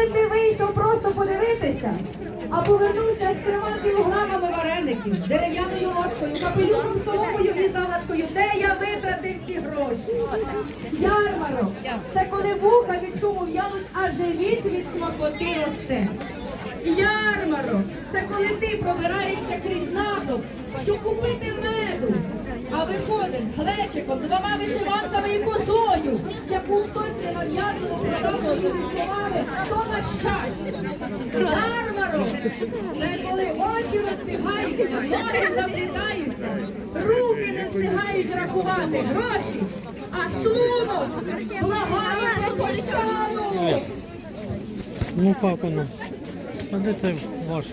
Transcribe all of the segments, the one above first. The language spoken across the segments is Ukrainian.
коли ти вийшов просто подивитися, а повернувся з трьома кілограмами вареників, дерев'яною ложкою, капелюхом, соломою і загадкою, де я витратив ці гроші? Ярмарок. Це коли вуха від шуму а живіт від смакоти росте. Ярмарок. Це коли ти пробираєшся крізь натовп, щоб купити меду. А виходиш глечиком, двома вишиванками і козою, продав словами, то на щастя. Ярмарок. Це коли очі розбігаються, ноги заплітаються, руки не встигають рахувати гроші, а шлунок благає про кощану. Ну папа, ну. А де це ваш?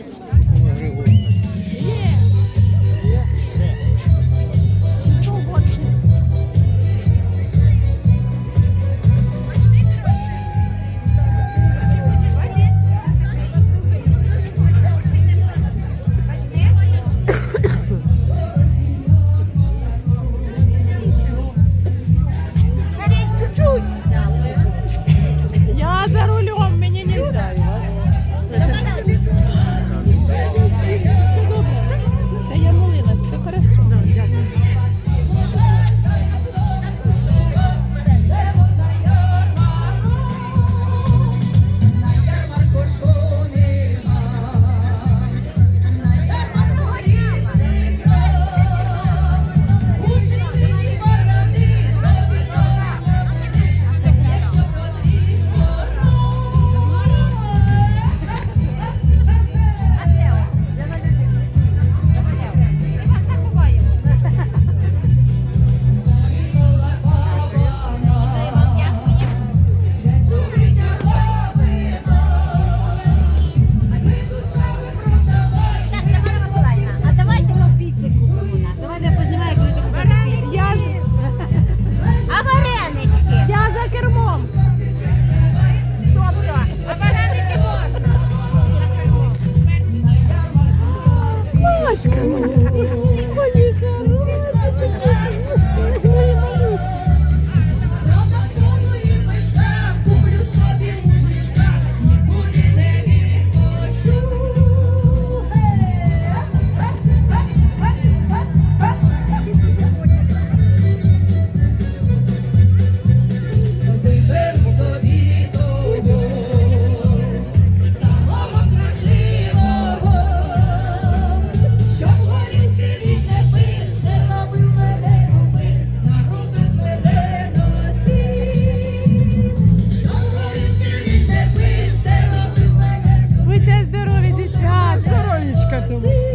Come on. Thank you.